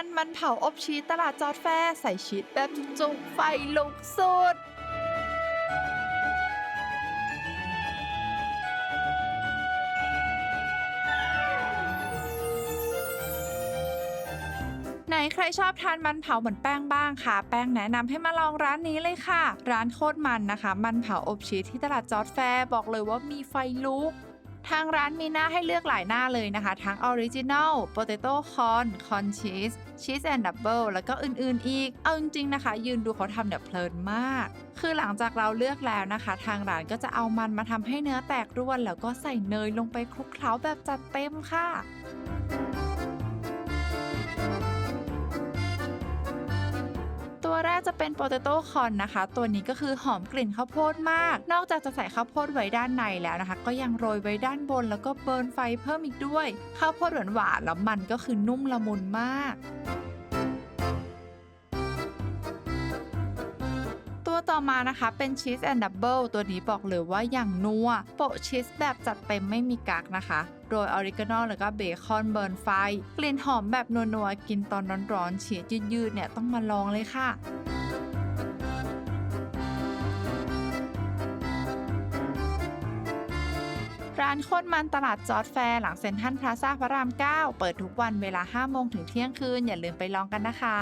มันมันเผาอบชีสตลาดจอร์ดแฟร์ใส่ชีสแบบจุกๆไฟลุกสุดไหนใครชอบทานมันเผาเหมือนแป้งบ้างคะแป้งแนะนำให้มาลองร้านนี้เลยค่ะ ร้านโคตรมันนะคะ มันเผาอบชีสที่ตลาดจอร์ดแฟร์บอกเลยว่ามีไฟลุก ทางร้านมีหน้าให้เลือกหลายหน้าเลยนะคะ ทั้งออริจินัลโปเตโต้คอนคอนชีสชีสแอนด์ดับเบิลแล้วก็อื่นๆอีก เอาจริงๆนะคะ ยืนดูเขาทำเนี่ยเพลินมาก คือหลังจากเราเลือกแล้วนะคะ ทางร้านก็จะเอามันมาทำให้เนื้อแตกร่วน แล้วก็ใส่เนยลงไปคลุกเคล้าแบบจัดเต็มค่ะ เป็นโปเตโต้คอนนะคะ ตัวนี้ก็คือหอมกลิ่นข้าวโพดมาก นอกจากจะใส่ข้าวโพดไว้ด้านในแล้วนะคะ ก็ยังโรยไว้ด้านบน แล้วก็เบิร์นไฟเพิ่มอีกด้วย ข้าวโพดหวานๆแล้วมันก็คือนุ่มละมุนมากตัวต่อมานะคะเป็นชีสแอนด์ดับเบิลตัวนี้บอกเลยว่าอย่างนัวโปะชีสแบบจัดเต็มไม่มีกักนะคะโรยออริกาโนแล้วก็เบคอนเบิร์นไฟ กลิ่นหอมแบบนัวๆ กินตอนร้อนๆชีสยืดๆเนี่ยต้องมาลองเลยค่ะ ร้านโคตรมันตลาดจอร์ดแฟร์หลังเซ็นทรัลพลาซ่าพระราม 9 เปิดทุกวันเวลา 5 โมงถึงเที่ยงคืน อย่าลืมไปลองกันนะคะ